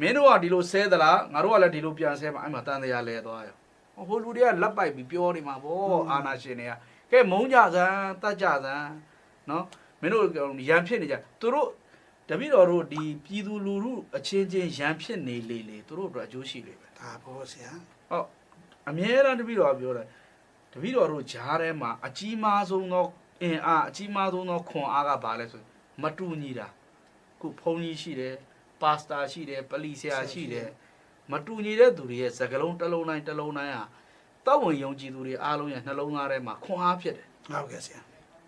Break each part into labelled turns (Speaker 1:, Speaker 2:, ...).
Speaker 1: မင်းတို့ကဒီလိုဆဲသလားငါတို့ကလည်းဒီလိုပြန်ဆဲမှာအဲ့မှာတန်တရားလဲသွားရောဟိုလူတွေကလက်ပိုက်ပြီးပြောနေမှာဗောအာနာရှင်တွေကကဲမုန်းကြစမ်းတတ်ကြစမ်းနော်မင်းတို့ရန်ဖြစ်နေကြသူတို့တပည့်တော်တို့ဒီပြည်သူလူထုအချင်းချင်းရန်ဖြစ်နေလေလေသူတို့အတွက်အကျိုးရှိလေပဲ
Speaker 2: ဒါဘောဆရာ
Speaker 1: ဟုတ်အမြဲတမ်းတပည့်တော်ကပြောတယ်တပည့်တော်တို့ဂျားထဲမှာအကြီးမားဆုံးသောအင်အားအကြီးမားဆုံးသောခွန်အားကဘာလဲဆိုရင်မတူညီတာခုဘုန်းကြီးရှိတယ် ပါစတာရှိတယ်ပလီဆရာရှိတယ်မတူညီတဲ့သူတွေရဲ့စကလုံးတစ်လုံးတိုင်းတစ်လုံးတိုင်းဟာတောက်ဝင်ယုံကြည်သူတွေအားလုံးရဲ့နှလုံးသားထဲမှာခွန်အားဖြစ်တယ်
Speaker 2: ဟုတ်ကဲ့ဆရာ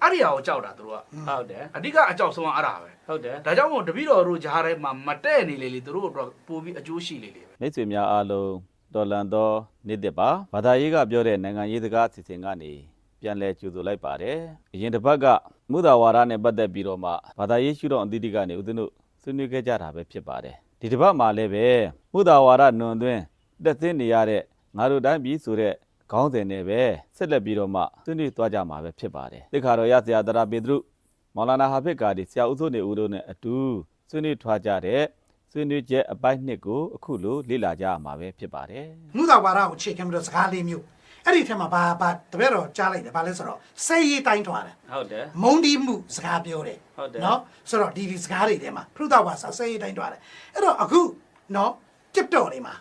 Speaker 1: အဲ့ဒီဟာကိုကြောက်တာသူတို့က
Speaker 3: ဟုတ်တယ်
Speaker 1: အဓိကအကြောက်ဆုံးကအဲ့ဒါပဲ
Speaker 3: ဟုတ်တယ်
Speaker 1: ဒါကြောင့်မို့တပည့်တော်တို့ဂျားထဲမှာမတဲ့နေလေလေသူတို့အတွက်ပို့ပြီးအကျိုးရှိလေလေပဲ
Speaker 4: မိတ်ဆွေများအားလုံးတော်လန်သောနေ့တစ်ပါဘာသာရေးကပြောတဲ့နိုင်ငံရေးစကားအစီအစဉ်ကနေပြန်လဲကြိုဆိုလိုက်ပါတယ်အရင်တစ်ပတ်ကမုဒ္ဒဝါဒနဲ့ပတ်သက်ပြီးတော့မှဘာသာရေးရှုထောင့်အသီးသီးကနေဦးဇင်းတို့ ဆွေးနွေးခဲ့ကြတာပဲဖြစ်ပါတယ်ဒီတစ်ပတ်မှာလည်းပဲမုဒ္ဒဝါဒနွန်သွင်းတက်သိနေရတဲ့ငါတို့တိုင်းပြည်ဆိုတဲ့ခေါင်းစဉ်နဲ့ပဲဆက်လက်ပြီးတော့မှဆွေးနွေးသွားကြမှာပဲဖြစ်ပါတယ်ဒီခါတော့ရဆရာတရာပေတရုမောင်လာနာဟာဖစ်ကာဒီဆရာဦးစိုးနေဦးတို့နဲ့အတူဆွေးနွေးထွားကြတဲ့ဆွေးနွေးချက်အပိုင်းနှစ်ကိုအခုလိုလေ့လာကြရမှာပဲဖြစ်ပါတယ်
Speaker 2: မှုသာဝါဒကိုအခြေခံပြီးတော့စကားလေးမျိုး အဲ့ဒီထဲမှာဘာဘာတပည့်တော်ကြားလိုက်တယ်ဘာလဲဆိုတော့စိတ်ရေးတိုင်းထွာတယ်
Speaker 3: ဟုတ်တယ်
Speaker 2: မုံဒီမှုစကားပြောတယ်
Speaker 3: ဟုတ်တယ်
Speaker 2: နော်ဆိုတော့ဒီဒီစကားတွေထဲမှာဖရုဒဝါစာစိတ်ရေးတိုင်းထွာတယ်အဲ့တော့အခုနော် TikTok တွေမှာ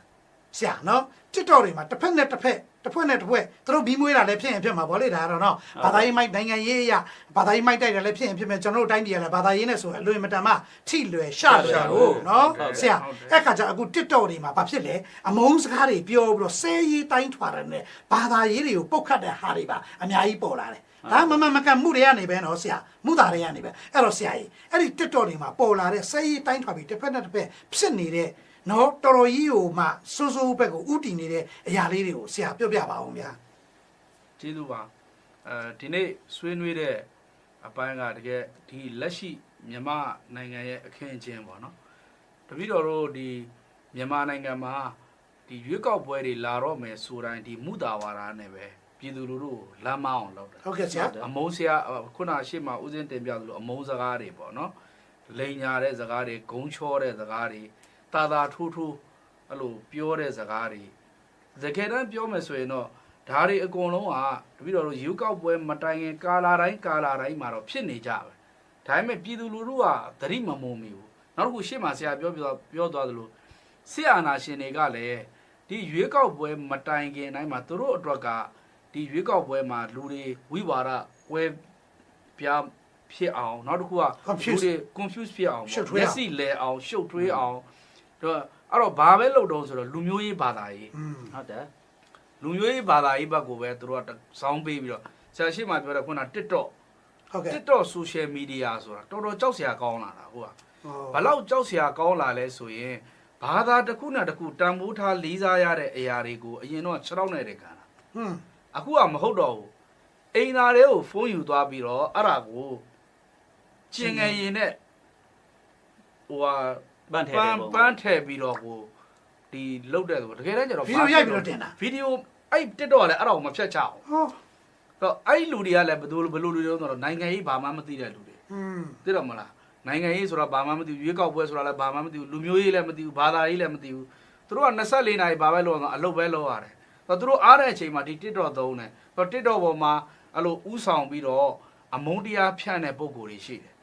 Speaker 2: ဆရာနော် TikTok တွေမှာတစ်ဖက်နဲ့တစ်ဖက်တစ်ဖွဲ့နဲ့တစ်ဖွဲ့သူတို့ဘီးမွေးတာလည်းဖြစ်ရင်ဖြစ်မှာဗောလေဒါကတော့နော်ဘာသာရေးမိုက်နိုင်ငံရေးအရဘာသာရေးမိုက်တိုက်တယ်လည်းဖြစ်ရင်ဖြစ်မယ်ကျွန်တော်တို့တိုင်းပြည်ကလည်းဘာသာရေးနဲ့ဆိုရင်အလွယ်မတန်မှထိလွယ်ရှလွယ်ဟုတ်နော်ဆရာအဲ့ခါကျအခု TikTok တွေမှာဘာဖြစ်လဲအမုန်းစကားတွေပြောပြီးတော့ဆဲရေးတိုင်းထွာတယ်နဲ့ဘာသာရေးတွေကိုပုတ်ခတ်တဲ့ဟာတွေပါအများကြီးပေါ်လာတယ်ဒါမမမကန်မှုတွေကနေပဲနော်ဆရာမှုသားတွေကနေပဲအဲ့တော့ဆရာကြီးအဲ့ဒီ TikTok တွေမှာပေါ်လာတဲ့ဆဲရေးတိုင်းထွာပြီးတစ်ဖက်နဲ့တစ်ဖက်ဖြစ်နေတဲ့ နော်တော်တော်ကြီးကိုမှစိုးစိုးဘက်ကိုဥတည်နေတဲ့အရာလေးတွေကိုဆရာပြောပြပါအောင်ဗျာ
Speaker 1: ကျေးဇူးပါအဲဒီနေ့ဆွေးနွေးတဲ့အပိုင်းကတကယ်ဒီလက်ရှိမြန်မာနိုင်ငံရဲ့အခင်းအကျင်းပေါ့နော်တပည့်တော်တို့ဒီမြန်မာနိုင်ငံမှာဒီရွေးကောက်ပွဲတွေလာတော့မယ်ဆိုတိုင်းဒီမုတာဝါဒနဲ့ပဲပြည်သူလူထုကိုလမ်းမအောင်လုပ်တယ်
Speaker 2: ဟုတ်ကဲ့ဆရာ
Speaker 1: အမုန်းဆရာခုနရှေ့မှာဦးစင်းတင်ပြသလိုအမုန်းစကားတွေပေါ့နော်လိန်ညာတဲ့စကားတွေဂုံချောတဲ့စကားတွေ တာတာထူးထူးအဲ့လိုပြောတဲ့စကားတွေတကယ်တမ်းပြောမယ်ဆိုရင်တော့ဒါတွေအကုန်လုံးကတပည့်တော်တို့ယူကောက်ပွဲမတိုင်ခင်ကာလာတိုင်းကာလာတိုင်းမှာတော့ဖြစ်နေကြပဲဒါပေမဲ့ပြည်သူလူထုကသတိမမုံမီဘူးနောက်တစ်ခုရှေ့မှာဆရာပြောပြသွားပြောသွားသလိုစစ်အာဏာရှင်တွေကလည်းဒီရွေးကောက်ပွဲမတိုင်ခင်တိုင်းမှာသူတို့အတွက်ကဒီရွေးကောက်ပွဲမှာလူတွေဝိဝါဒကွဲပြားဖြစ်အောင်နောက်တစ်ခုက
Speaker 2: Confuse
Speaker 1: လူတွေ confuse ဖြစ်အောင်
Speaker 2: ရှုပ်ထွေး
Speaker 1: မျ
Speaker 2: အောင်
Speaker 1: က်စိလဲအောင်ရှုပ်ထွေးအောင် တော့အဲ့တော့ဘာပဲလုပ်တော့ဆိုတော့လူမျိုးရေးဘာသာရေး
Speaker 2: อืม
Speaker 3: ဟုတ်တယ်
Speaker 1: လူမျိုးရေးဘာသာရေးဘက်ကိုပဲသူတို့ကစောင်းပေးပြီးတော့ဆရာရှိမှပြောတဲ့ခုန TikTok
Speaker 2: ဟုတ်ကဲ့
Speaker 1: TikTok social media ဆိုတာတော်တော်ကြောက်စရာကောင်းလာတာဟုတ်က
Speaker 2: ဟော
Speaker 1: ဘလောက်ကြောက်စရာကောင်းလာလဲဆိုရင်ဘာသာတစ်ခုနဲ့တစ်ခုတန်ဖိုးထားလေးစားရတဲ့အရာတွေကိုအရင်တော့6တော့နဲ့တည်းခံတာ
Speaker 2: ဟွန်း
Speaker 1: အခုကမဟုတ်တော့ဘူးအိမ်သားတွေကိုဖုန်းယူသွားပြီးတော့အဲ့ဒါကိုကျင်ငယ်ရင်နဲ့ဟိုဟာ
Speaker 3: ပန်းထဲ
Speaker 1: ပ
Speaker 3: တယ်
Speaker 1: န်း
Speaker 3: ပေါ့
Speaker 1: ပန်းထည့်ပြီးတော့ကိုဒီလုတ်တဲ့ဆိုတကယ်တမ်းကျတော့
Speaker 2: ဗီဒီယိုရိုက်ပြီးတော့တင်တာ
Speaker 1: ဗီဒီယိုအဲ့ TikTok ကလည်းအဲ့ဒါကိုမဖြတ်ချအောင်
Speaker 2: ဟော
Speaker 1: တော့အဲ့လူတွေကလည်းဘယ်လိုဘယ်လိုလူတွေလဲဆိုတော့နိုင်ငံရေးဘာမှမသိတဲ့လူတွေ
Speaker 2: อืม
Speaker 1: သိတော့မလားနိုင်ငံရေးဆိုတာဘာမှမသိဘူးရွေးကောက်ပွဲဆိုတာလည်းဘာမှမသိဘူးလူမျိုးရေးလည်းမသိဘူးဘာသာရေးလည်းမသိဘူးသူတို့က24နာရီဘာပဲလုပ်အောင်အလုပ်ပဲလုပ်ရတယ်တော့သူတို့အားတဲ့အချိန်မှာဒီ TikTok သုံးတယ်တော့ TikTok ပေါ်မှာအဲ့လိုဥဆောင်ပြီးတော့အမုန်းတရားဖြန့်တဲ့ပုံကိုယ်တွေရှိတယ်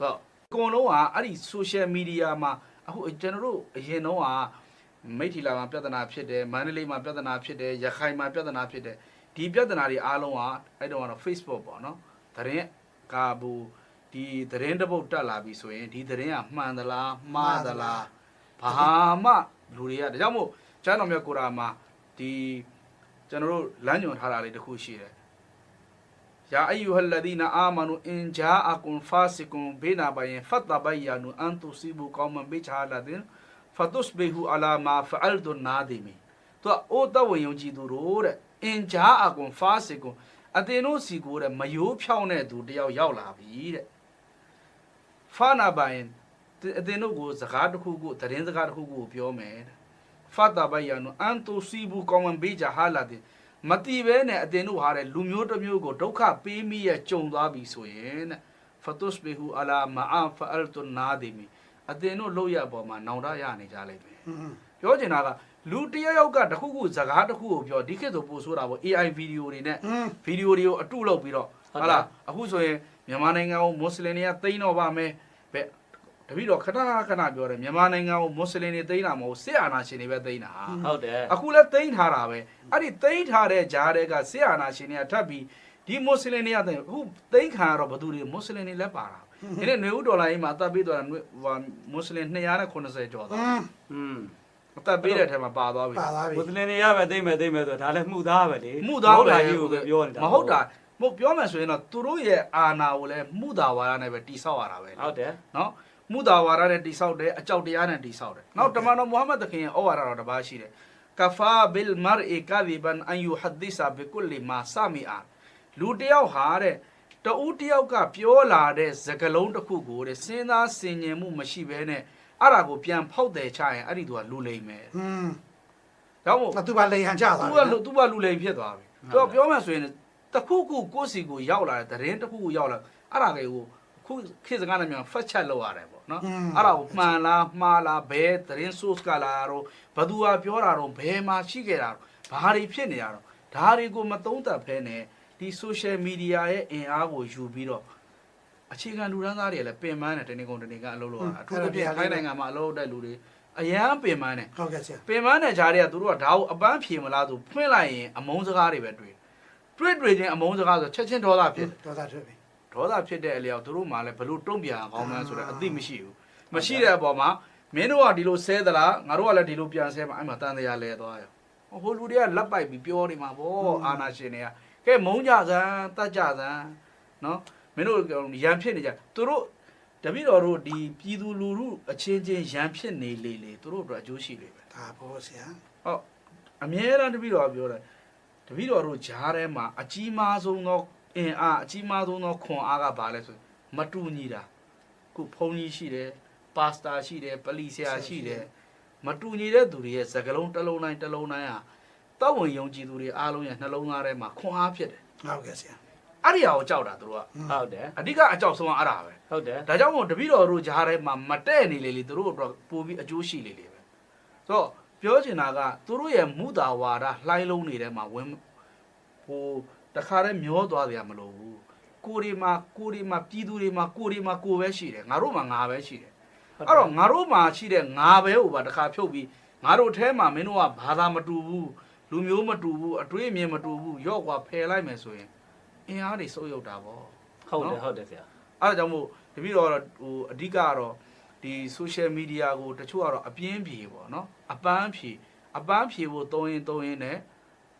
Speaker 1: တော့အ ကုန်လုံးကအဲ့ဒီ social media မှာအခုကျွန်တော်တို့အရင်တော့ကမိထီလာမှာပြဿနာဖြစ်တယ်မန္တလေးမှာပြဿနာဖြစ်တယ်ရခိုင်မှာပြဿနာဖြစ်တယ်ဒီပြဿနာတွေအားလုံးကအဲ့တော့ကတော့ Facebook ပေါ့နော်သတင်းကာဘူးဒီသတင်းတစ်ပုတ်တက်လာပြီဆိုရင်ဒီသတင်းကမှန်သလားမှားသလားဘာမှလူတွေကဒါကြောင့်မို့ကျမ်းတော်မြတ်ကိုရာမှာဒီကျွန်တော်တို့လမ်းညွှန်ထားတာလေးတစ်ခုရှိတယ် ယာအယူဟလဒီနာအာမနူအင်ဂျာအကွန်ဖာစီကွန်ဘေနာဘယင်ဖတ်တဘယာနူအန်တူစီဘူကောမန်ဘေချာလာဒင်ဖတ်တုစဘေဟူအလာမာဖအလ်ဒူနာဒီမီသူကအိုတဝင်ယုံကြည်သူတို့တဲ့အင်ဂျာအကွန်ဖာစီကွန်အတင်တို့စီကိုတဲ့မယိုးဖြောင်းတဲ့သူတယောက်ရောက်လာပြီတဲ့ဖာနာဘယင်အတင်တို့ကိုစကားတစ်ခုကိုသတင်းစကားတစ်ခုကိုပြောမယ်ဖတ်တဘယာနူအန်တူစီဘူကောမန်ဘေချာဟာလာဒင် မတိဘဲနဲ့အတင်တို့ဟာတဲ့လူမျိုးတစ်မျိုးကိုဒုက္ခပေးမိရကြုံသွားပြီဆိုရင်တဲ့ဖတ်တုစ်ဘီဟူအလာမာအဖအလ်တုနာဒီမီအတင်တို့လောက်ရပေါ်မှာနောင်တရနေကြလိမ့်မယ်ပြောချင်တာကလူတယောက်ယောက်ကတခုခုစကားတခုကိုပြောဒီခေတ်ဆိုပို့ဆိုတာပေါ့ AI ဗီဒီယိုတွေနဲ့ဗီဒီယိုတွေကိုအတုလုပ်ပြီးတော့ဟုတ်လားအခုဆိုရင်မြန်မာနိုင်ငံကိုမွတ်စလင်တွေကတိမ့်တော့ပါမယ်ဘယ် တပိတော့ခဏခဏပြောတယ်မြန်မာနိုင်ငံကိုမွတ်စလင်တွေသိမ်းတာမဟုတ်စစ်အာဏာရှင်တွေပဲသိမ်းတာ
Speaker 3: ဟုတ်တယ်
Speaker 1: အခုလည်းသိမ်းထားတာပဲအဲ့ဒီသိမ်းထားတဲ့ဂျားတွေကစစ်အာဏာရှင်တွေကထပ်ပြီးဒီမွတ်စလင်တွေကသိမ်းအခုသိမ်းခံရတော့ဘသူတွေမွတ်စလင်တွေလည်းပါတာဒီနေ့နေဦးဒေါ်လာကြီးမှာအသက်ပေးသွားတာမွတ်စလင်290ကျော်သွား
Speaker 2: อืม
Speaker 1: အသက်ပေးတဲ့ထဲမှာပါသွားပြီ
Speaker 2: ပါသွားပြီ
Speaker 3: မွတ်စလင်တွေရပဲသိမ့်မယ်သိမ့်မယ်ဆိုတော့ဒါလည်းမှုသားပဲလေ
Speaker 1: မှုသားပဲ
Speaker 3: ကိုပြောနေတာ
Speaker 1: မဟုတ်တာမဟုတ်ပြောမှဆိုရင်တော့သူတို့ရဲ့အာဏာကိုလည်းမှုသားဝါဒနဲ့ပဲတိဆောက်ရတာပဲ
Speaker 3: ဟုတ်တယ်
Speaker 1: နော် မှုသာဝါဒနဲ့တိဆောက်တယ်အကြောက်တရားနဲ့တိဆောက်တယ်နောက်တမန်တော်မုဟမ္မဒ်သခင်ရဲ့ဩဝါဒတော်တစ်ပါးရှိတယ်ကဖာဘီလ်မာအီကာဒီဘန်အန်ယူဟဒဒီဆာဘီကုလီမာဆာမီအာလူတစ်ယောက်ဟာတဲ့တဦးတစ်ယောက်ကပြောလာတဲ့စကားလုံးတစ်ခုကိုတဲ့စဉ်းစားဆင်ခြင်မှုမရှိဘဲနဲ့အဲ့ဒါကိုပြန်ဖောက်တယ်ချရင်အဲ့ဒီသူကလူလိမ့်မယ်
Speaker 2: อืม
Speaker 1: ဒါမှမဟုတ်
Speaker 2: မသူပါလေဟန်ကြသွား
Speaker 1: သူကလူသူကလူလိမ်ဖြစ်သွားပြီသူကပြောမှဆိုရင်တခုခုကိုယ့်စီကိုရောက်လာတဲ့သတင်းတခုခုရောက်လာအဲ့ဒါတွေကို ခုခေတ်စကားနဲ့မြန်ဖတ်ချက်လောက်ရတယ်ပေါ့နော်အဲ့ဒါကိုမှန်လားမှားလားဘယ်သတင်း source ကလာတော့ဘသူကပြောတာတော့ဘယ်မှာရှိခဲ့တာတော့ဘာတွေဖြစ်နေရတော့ဒါတွေကိုမသုံးသပ်ဖဲနဲ့ဒီ social media ရဲ့အင်အားကိုယူပြီးတော့အခြေခံလူတန်းသားတွေလည်းပင်ပန်းတယ်တနေ့ကုန်တနေ့ကအလုပ်လုပ်ရတာအထူးသဖြင့်ခိုင်းနိုင်ငံမှာအလုပ်လုပ်တဲ့လူတွေအရန်ပင်ပန်းတယ်
Speaker 2: ဟုတ်ကဲ့ဆရာ
Speaker 1: ပင်မနဲ့ဂျားတွေကသူတို့ကဒါကိုအပန်းဖြေမလားဆိုဖွင့်လိုက်ရင်အမုန်းစကားတွေပဲတွေ့တွေ့တွေ့ချင်းအမုန်းစကားဆိုချက်ချင်းဒေါသဖြစ်တယ်
Speaker 2: ဒေါသထွက်ပြီ
Speaker 1: ဒေါသဖြစ်တဲ့အလျောက်သူတို့မှလည်းဘလို့တုံ့ပြန်အောင်ကောင်းမှန်းဆိုတဲ့အသိမရှိဘူးမရှိတဲ့အပေါ်မှာမင်းတို့ကဒီလိုဆဲသလားငါတို့ကလည်းဒီလိုပြန်ဆဲမှာအဲ့မှာတန်တရားလဲသွားရောဟိုလူတွေကလက်ပိုက်ပြီးပြောနေမှာဗောအာနာရှင်တွေကကဲမုန်းကြစမ်းတတ်ကြစမ်းနော်မင်းတို့ရန်ဖြစ်နေကြသူတို့တပည့်တော်တို့ဒီပြည်သူလူထုအချင်းချင်းရန်ဖြစ်နေလေလေသူတို့အတွက်အကျိုးရှိလေပဲ
Speaker 2: ဒါဘောဆရာ
Speaker 1: ဟုတ်အမြဲတမ်းတပည့်တော်ကပြောတယ်တပည့်တော်တို့ဂျားထဲမှာအကြီးမားဆုံးသော အင်အားအကြီးမားဆုံးသောခွန်အားကဘာလဲဆိုရင်မတူညီတာခုဘုန်းကြီးရှိတယ်ပါစတာရှိတယ်ပလီဆရာရှိတယ်မတူညီတဲ့သူတွေရဲ့စကလုံးတစ်လုံးတိုင်းတစ်လုံးတိုင်းဟာတောက်ဝင်ယုံကြည်သူတွေအားလုံးရဲ့နှလုံးသားထဲမှာခွန်အားဖြစ်တယ်
Speaker 2: ဟုတ်ကဲ့ဆရာ
Speaker 1: အဲ့ဒီဟာကိုကြောက်တာသူတို့က
Speaker 3: ဟုတ်တယ်
Speaker 1: အဓိကအကြောက်ဆုံးကအဲ့ဒါပဲ
Speaker 3: ဟုတ်တယ်
Speaker 1: ဒါကြောင့်မို့တပည့်တော်တို့ဂျားထဲမှာမတဲ့နေလေလေသူတို့အတွက်ပို့ပြီးအကျိုးရှိလေလေပဲဆိုတော့ပြောချင်တာကသူတို့ရဲ့မူတာဝါဒလှိုင်းလုံးနေတဲ့မှာဝင်ဟို တခါတည်းမျောသွားကြမလို့ဘူးကိုဒီမှာကိုဒီမှာပြည်သူတွေမှာကိုဒီမှာကိုပဲရှိတယ်ငါတို့မှာငါပဲရှိတယ်အဲ့တော့ငါတို့မှာရှိတဲ့ငါပဲဟိုပါတခါဖြုတ်ပြီးငါတို့ထဲမှာမင်းတို့ကဘာသာမတူဘူးလူမျိုးမတူဘူးအတွေးအမြင်မတူဘူးရော့ကွာဖယ်လိုက်မယ်ဆိုရင်အင်အားတွေစုပ်ယုပ်တာပေါ့
Speaker 3: ဟုတ်တယ်ဟုတ်တယ်ဆရာ
Speaker 1: အဲ့ဒါကြောင့်မို့တပည့်တော်ကတော့ဟိုအဓိကကတော့ဒီ social media ကိုတချို့ကတော့အပြင်းပြေပေါ့နော်အပန်းဖြေအပန်းဖြေဖို့သုံးရင်သုံးရင်နဲ့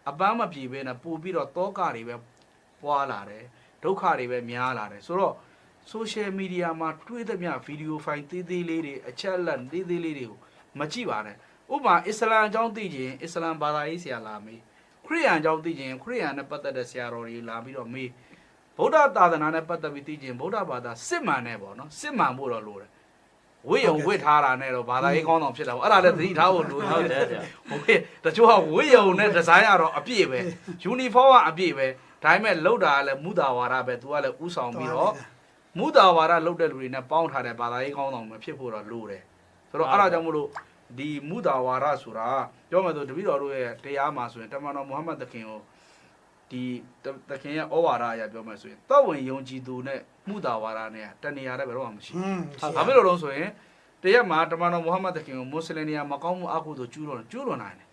Speaker 1: အပန်းမပြေဘဲနဲ့ပို့ပြီးတော့တောကတွေပဲပွာလာတယ်ဒုက္ခတွေပဲများလာတယ်ဆိုတော့ social media မှာတွေ့သမျှ video file သေးသေးလေးတွေအချက်အလက်သေးသေးလေးတွေကိုမကြည့်ပါနဲ့ဥပမာအစ္စလာမ်အကြောင်းသိချင်အစ္စလာမ်ဘာသာရေးဆရာလာမေးခရစ်ယာန်အကြောင်းသိချင်ခရစ်ယာန်နဲ့ပတ်သက်တဲ့ဆရာတော်တွေလာပြီးတော့မေးဗုဒ္ဓသာသနာနဲ့ပတ်သက်ပြီးသိချင်းဗုဒ္ဓဘာသာစစ်မှန်နဲ့ပေါ့နော်စစ်မှန်ဖို့တော့လိုတယ် ဝိယုံဝိထားတာနဲ့တော့ဘာသာရေးကောင်းအောင်ဖြစ်တာပေါ့အဲ့ဒါလည်းသတိထားဖို့လို
Speaker 3: ဟုတ်တယ်ဆရာ
Speaker 1: ဝိတချို့ကဝိယုံနဲ့ဒီဇိုင်းကတော့အပြည့်ပဲယူနီဖောင်းကအပြည့်ပဲဒါပေမဲ့လောက်တာကလည်းမူတာဝါဒပဲသူကလည်းဥဆောင်ပြီးတော့မူတာဝါဒလောက်တဲ့လူတွေနဲ့ပေါင်းထားတဲ့ဘာသာရေးကောင်းအောင်မဖြစ်ဖို့တော့လိုတယ်ဆိုတော့အဲ့ဒါကြောင့်မလို့ဒီမူတာဝါဒဆိုတာပြောမယ်ဆိုတပည့်တော်တို့ရဲ့တရားမှာဆိုရင်တမန်တော်မုဟမ္မဒ်သခင်ကို ဒီတခင်ရဲ့ဩဝါဒအရာပြောမယ်ဆိုရင်တောက်ဝင်ယုံကြည်သူနဲ့မှုတာဝါဒနဲ့တဏှာတဲ့ဘယ်တော့မှမရှိ
Speaker 2: อืม
Speaker 1: ဘူး။ဘာဖြစ်လို့လဲဆိုရင်တရက်မှာတမန်တော်မုဟမ္မဒ်တခင်ကိုမွတ်စလင်တွေကမကောင်းမှုအကုသိုလ်ကျူးလွန်ကျူးလွန်နိုင်တယ်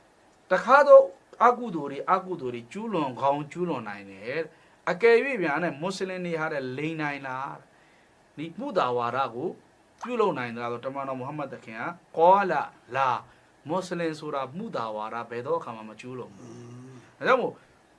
Speaker 1: ။တခါတော့အကုသိုလ်တွေအကုသိုလ်တွေကျူးလွန်ကောင်းကျူးလွန်နိုင်တယ်။အကယ်၍ပြန်နဲ့မွတ်စလင်တွေဟာတဲ့လိန်နိုင်လား။ဒီမှုတာဝါဒကိုပြုလုပ်နိုင်တယ်ဆိုတမန်တော်မုဟမ္မဒ်တခင်ကကောလာလာမွတ်စလင်ဆိုတာမှုတာဝါဒဘယ်တော့အခါမှမကျူးလွန်ဘူး။ဒါကြောင့်မို့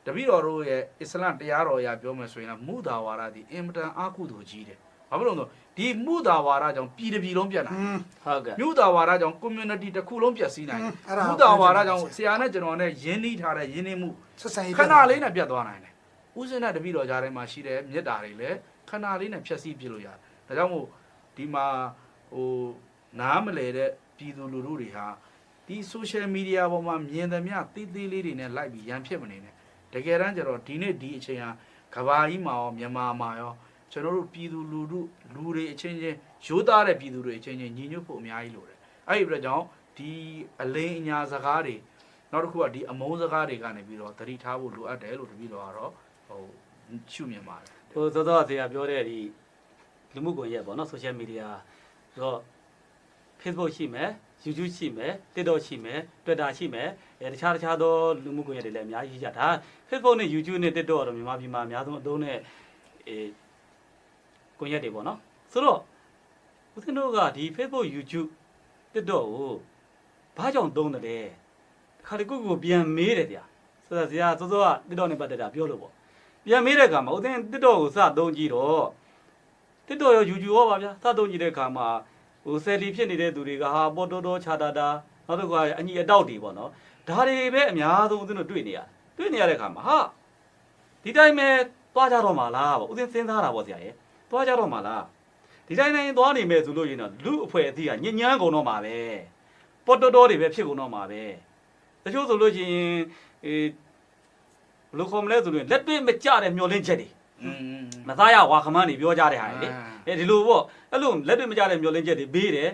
Speaker 1: တပည့်တော်တို့ရဲ့အစ္စလမ်တရားတော်အရပြောမယ်ဆိုရင်မူတာဝါဒဒီအင်မတန်အာကုသိုလ်ကြီးတယ်။ဘာဖြစ်လို့လဲဆိုတော့ဒီမူတာဝါဒကြောင့်ပြည်တစ်ပြည်လုံးပြတ်နိုင်
Speaker 2: อืม
Speaker 3: ဟုတ်ကဲ့။
Speaker 1: မူတာဝါဒကြောင့် community တစ်ခုလုံးပြတ်စည်းနိုင်တယ်
Speaker 2: အဲ့ဒါ။
Speaker 1: မူတာဝါဒကြောင့်ဆရာနဲ့ကျွန်တော်နဲ့ယဉ်နှီးထားတဲ့ယဉ်နှီးမှု
Speaker 2: ဆက်ဆံရေး
Speaker 1: ခဏလေးနဲ့ပြတ်သွားနိုင်တယ်။ဥစဉ်နဲ့တပည့်တော်ကြားထဲမှာရှိတဲ့မေတ္တာတွေလည်းခဏလေးနဲ့ဖြည့်ဆည်းပြလို့ရတယ်။ဒါကြောင့်မို့ဒီမှာဟိုနားမလဲတဲ့ပြည်သူလူထုတွေဟာဒီ social media ပေါ်မှာမြင်သမျှတိတိလေးတွေနဲ့လိုက်ပြီးရန်ဖြစ်မနေနဲ့ တကယ်တမ်းကျတော့ဒီနေ့ဒီအချိန်ဟာကဘာကြီးမှာရောမြန်မာမှာရောကျွန်တော်တို့ပြည်သူလူထုလူတွေအချင်းချင်းရိုးသားတဲ့ပြည်သူတွေအချင်းချင်းညီညွတ်ဖို့အများကြီးလိုတယ်အဲ့ဒီအတွက်ကြောင့်ဒီအလိန်အညာစကားတွေနောက်တစ်ခုကဒီအမုန်းစကားတွေကနေပြီးတော့သတိထားဖို့လိုအပ်တယ်လို့တပည့်တော်ကတော့ဟိုရှုမြင်ပါတယ်
Speaker 3: ဟိုသောသောဆရာပြောတဲ့ဒီလူမှုကွန်ရက်ပေါ့နော် social media ဆိုတော့ Facebook ရှိမယ် YouTube ရှိမယ် TikTok ရှိမယ် Twitter ရှိမယ်အဲတခြားတခြားသောလူမှုကွန်ရက်တွေလည်းအများကြီးရှိကြဒါ Facebook နဲ့ YouTube နဲ့ TikTok ကတော့မြန်မာပြည်မှာအများဆုံးအသုံးနဲ့အဲကွန်ရက်တွေပေါ့နော်ဆိုတော့ဦးဇင်းတို့ကဒီ Facebook YouTube TikTok ကိုဘာကြောင့်သုံးတယ်လဲခါတခုခုပြန်မေးတယ်ဗျာဆိုတော့ဆရာစောစောက TikTok နဲ့ပတ်သက်တာပြောလို့ပေါ့ပြန်မေးတဲ့အခါမှာဦးသိန်းတစ်တော်ကိုစသုံးကြည့်တော့တစ်တော်ရောယူယူရောပါဗျာစသုံးကြည့်တဲ့အခါမှာ ဟိုဆယ်လီဖြစ်နေတဲ့သူတွေကဟာပေါ်တော်တော်ခြာတာတာနောက်တစ်ခါအညီအတောက်တွေပေါ့နော်ဒါတွေပဲအများဆုံးဦးသိန်းတို့တွေ့နေရတွေ့နေရတဲ့အခါမှာဟာဒီတိုင်းပဲသွားကြတော့မှာလားပေါ့ဦးသိန်းစဉ်းစားတာပေါ့ဆရာရဲ့သွားကြတော့မှာလားဒီတိုင်းတိုင်းသွားနေမယ်ဆိုလို့ရင်တော့လူအဖွဲ့အစည်းကညဉ့်ညမ်းကုန်တော့မှာပဲပေါ်တော်တော်တွေပဲဖြစ်ကုန်တော့မှာပဲတချို့ဆိုလို့ရှိရင်အေးဘယ်လိုခေါ်မလဲဆိုရင်လက်တွေ့မကျတဲ့မျောလင့်ချက်တွေ
Speaker 1: อืม
Speaker 3: မသားရဝါခမန်းတွေပြောကြတဲ့ဟာတွေလေအဲဒီလိုပေါ့အဲ့လိုလက်တွေ့မကျတဲ့မျောလင့်ချက်တွေဘေးတယ်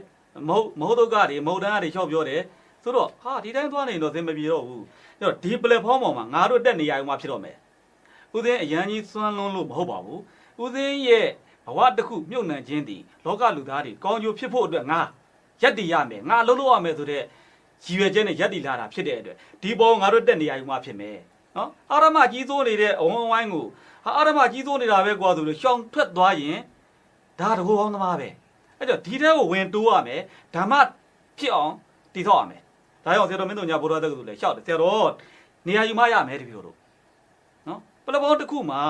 Speaker 3: မဟုတ်မဟုတ်တော့ကတွေမဟုတ်တန်းကတွေချော့ပြောတယ်ဆိုတော့ဟာဒီတိုင်းသွားနေရင်တော့သင်မပြေတော့ဘူးအဲ့တော့ဒီ platform ပေါ်မှာငါတို့တက်နေရအောင်မှဖြစ်တော့မယ်ဦးသိန်းအရန်ကြီးစွမ်းလွန်းလို့မဟုတ်ပါဘူးဦးသိန်းရဲ့ဘဝတစ်ခုမြုပ်နှံခြင်းတည်လောကလူသားတွေကောင်းကျိုးဖြစ်ဖို့အတွက်ငါရက်တည်ရမယ်ငါလုံးလို့ရမယ်ဆိုတဲ့ရည်ရွယ်ချက်နဲ့ရက်တည်လာတာဖြစ်တဲ့အတွက်ဒီပေါ်ငါတို့တက်နေရအောင်မှဖြစ်မယ် နော်အာရမကြီးစိုးနေတဲ့အဝန်းဝိုင်းကိုဟာအာရမကြီးစိုးနေတာပဲကွာဆိုလို့ရှောင်ထွက်သွားရင်ဒါတကူကောင်းသမားပဲအဲ့တော့ဒီတဲ့ကိုဝင်တိုးရမယ်ဓမ္မဖြစ်အောင်တည်ဆောက်ရမယ်ဒါကြောင့်ဆရာတော်မင်းတို့ညာဘုရားတက္ကသိုလ်လည်းရှောက်တယ်ဆရာတော်နေရာယူမရမယ်တပည့်တို့နော်ပလဘောတစ်ခုမှာ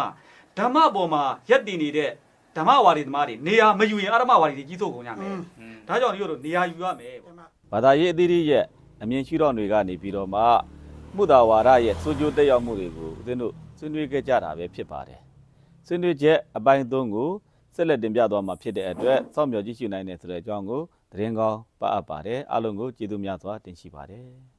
Speaker 3: ဓမ္မပေါ်မှာရက်တည်နေတဲ့ဓမ္မဝါဒီသမားတွေနေရာမယူရင်အာရမဝါဒီတွေကြီးစိုးကုန်ကြမယ်
Speaker 1: อืม
Speaker 3: ဒါကြောင့်ဒီတို့နေရာယူရမယ်ပေါ့
Speaker 4: ဘာသာရေးအသီးသီးရဲ့အမြင်ရှိတော်တွေကနေပြီးတော့မှ မှုသာဝါဒရဲ့စိုးကျိုးတက်ရောက်မှုတွေကိုဦးဇင်းတို့ဆွေးနွေးခဲ့ကြတာပဲဖြစ်ပါတယ်ဆွေးနွေးချက်အပိုင်း၃ကိုဆက်လက်တင်ပြသွားမှာဖြစ်တဲ့အတွက်စောင့်မျှော်ကြည့်ရှုနိုင်တဲ့ဆိုတဲ့အကြောင်းကိုသတင်းကောင်းပတ်အပ်ပါတယ်အားလုံးကိုကျေးဇူးများစွာတင်ရှိပါတယ်